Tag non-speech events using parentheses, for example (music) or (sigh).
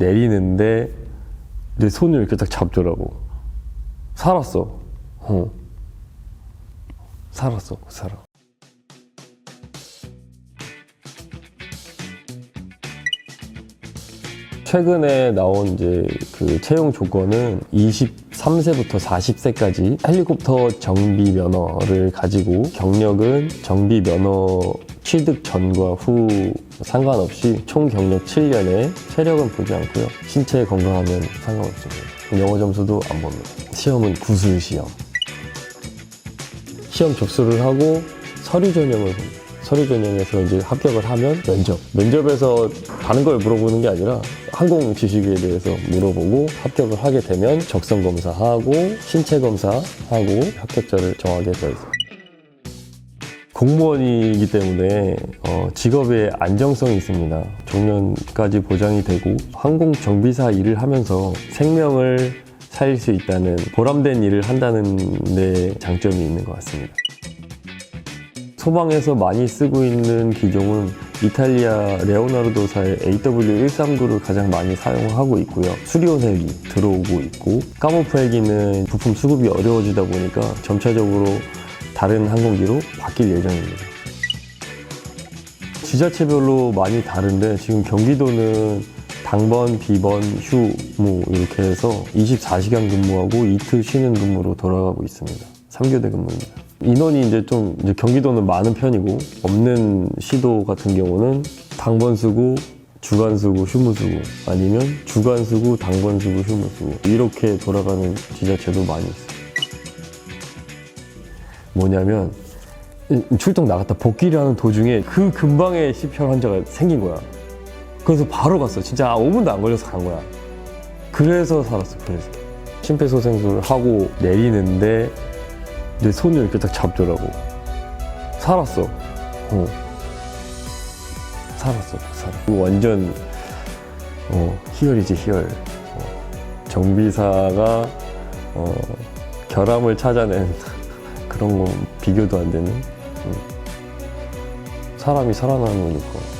내리는데 내 손을 이렇게 딱 잡더라고. 살았어. 어. 살았어, 그 사람. 최근에 나온 이제 그 채용 조건은 23세부터 40세까지 헬리콥터 정비 면허를 가지고 경력은 정비 면허 취득 전과 후 상관없이 총 경력 7년에 체력은 보지 않고요. 신체 건강하면 상관없습니다. 영어 점수도 안 봅니다. 시험은 구술 시험. 시험 접수를 하고 서류 전형을 봅니다. 서류 전형에서 이제 합격을 하면 면접. 면접에서 다른 걸 물어보는 게 아니라 항공 지식에 대해서 물어보고 합격을 하게 되면 적성 검사하고 신체 검사하고 합격자를 정하게 되어 있습니다. 공무원이기 때문에 어, 직업의 안정성이 있습니다. 정년까지 보장이 되고 항공 정비사 일을 하면서 생명을 살릴 수 있다는 보람된 일을 한다는 데 장점이 있는 것 같습니다. 소방에서 많이 쓰고 있는 기종은 이탈리아 레오나르도사의 AW139를 가장 많이 사용하고 있고요. 수리온 헬기 들어오고 있고 까모프 헬기는 부품 수급이 어려워지다 보니까 점차적으로 다른 항공기로 바뀔 예정입니다. 지자체별로 많이 다른데 지금 경기도는 당번, 비번, 휴, 무 이렇게 해서 24시간 근무하고 이틀 쉬는 근무로 돌아가고 있습니다. 3교대 근무입니다. 인원이 이제 좀 이제 경기도는 많은 편이고 없는 시도 같은 경우는 당번 쓰고 주간 쓰고 휴무 쓰고 아니면 주간 쓰고 당번 쓰고 휴무 쓰고 이렇게 돌아가는 지자체도 많이 있어요. 뭐냐면 이- 출동 나갔다 복귀를 하는 도중에 그 근방에 CPR 환자가 생긴 거야. 그래서 바로 갔어. 진짜 5분도 안 걸려서 간 거야. 그래서 살았어. 그래서 심폐소생술을 하고 내리는데 내 손을 이렇게 딱 잡더라고. 살았어. 어. 살았어. 살아. 완전 어, 희열이지 희열. 어, 정비사가 어, 결함을 찾아낸 (laughs) 그런 건 비교도 안 되는 음. 사람이 살아나는 거니까